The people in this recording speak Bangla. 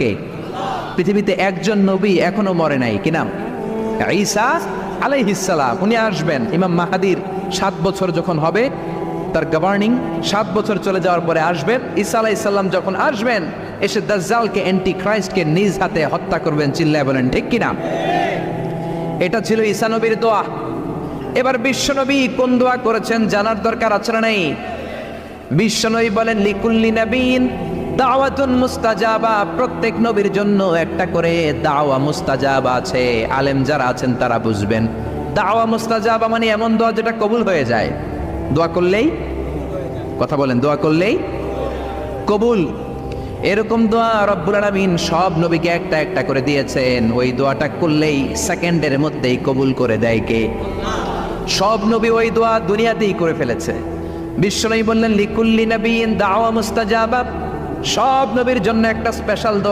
কে? পৃথিবীতে একজন নবী এখনও মরে নাই, কি নাম? ঈসা আলাইহিসসালাম উনি আসবেন। ইমাম মাহাদির সাত বছর যখন হবে, তার গভর্নিং সাত বছর চলে যাওয়ার পরে আসবেন। ঈসা আলাইসাল্লাম যখন আসবেন, এসে দাজ্জালকে অ্যান্টি ক্রাইস্টকে নিজ হাতে হত্যা করবেন, চিল্লায় বলেন, ঠিক কিনা এটা ছিল ঈসা নবীর দোয়া। এবার বিশ্বনবী কোন দোয়া করেছেন জানার দরকার আছে না নেই? বিশ্বনবী বলেন, লিকুল্লি নবীন দাওয়াতুন মুস্তাজাবা, প্রত্যেক নবীর জন্য একটা করে দাওয়া মুস্তাজাবা আছে। আলেম যারা আছেন তারা বুঝবেন। দাওয়া মুস্তাজাবা মানে এমন দোয়া যেটা কবুল হয়ে যায়। দোয়া করলেই? কথা বলেন, দোয়া করলেই? কবুল। এরকম দোয়া রব্বুল আলামিন সব নবীকে একটা একটা করে দিয়েছেন। ওই দোয়াটা করলেই সেকেন্ডের মধ্যেই কবুল করে দেয় কে? সব নবী ওই দোয়া দুনিয়াতেই করে ফেলেছে। বিশ্বনবী বললেন, লিকুল্লি নবীন দাওয়া মুস্তাজাবা সব নবীর জন্য একটা স্পেশাল দোয়া